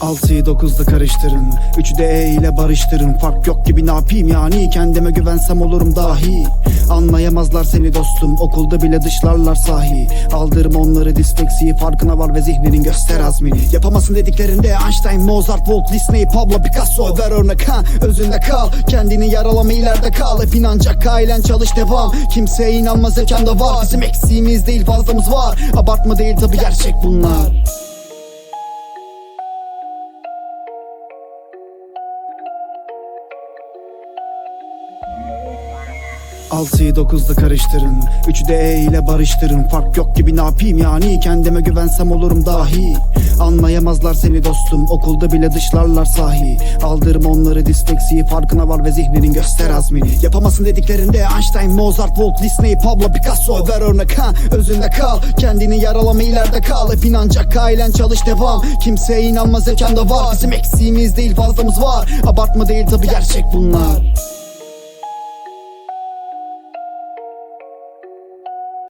Altıyı dokuzda karıştırın. Üçü de E ile barıştırın. Fark yok gibi ne yapayım yani? Kendime güvensem olurum dahi. Anlayamazlar seni dostum. Okulda bile dışlarlar sahi. Aldırma onları disleksiyi Farkına var ve zihninin göster azmini. Yapamazsın dediklerinde Einstein, Mozart, Walt Disney, Pablo Picasso. Ver örnek ha özünde kal. Kendini yaralama ileride kal. Hep inanacak ailen çalış devam. Kimseye inanma zekanda var. Bizim eksiğimiz değil fazlamız var. Abartma değil tabi gerçek bunlar Altıyı dokuzda karıştırın. Üçü de E ile barıştırın. Fark yok gibi ne yapayım yani? Kendime güvensem olurum dahi. Anlayamazlar seni dostum. Okulda bile dışlarlar sahi. Aldırma onları disleksiyi Farkına var ve zihninin göster azmini Yapamazsın dediklerinde Einstein, Mozart, Walt Disney, Pablo Picasso. Ver örnek ha özünde kal. Kendini yaralama ileride kal. Hep inanacak ailen çalış devam. Kimseye inanma zekanda var. Bizim eksiğimiz değil fazlamız var. Abartma değil tabi gerçek bunlar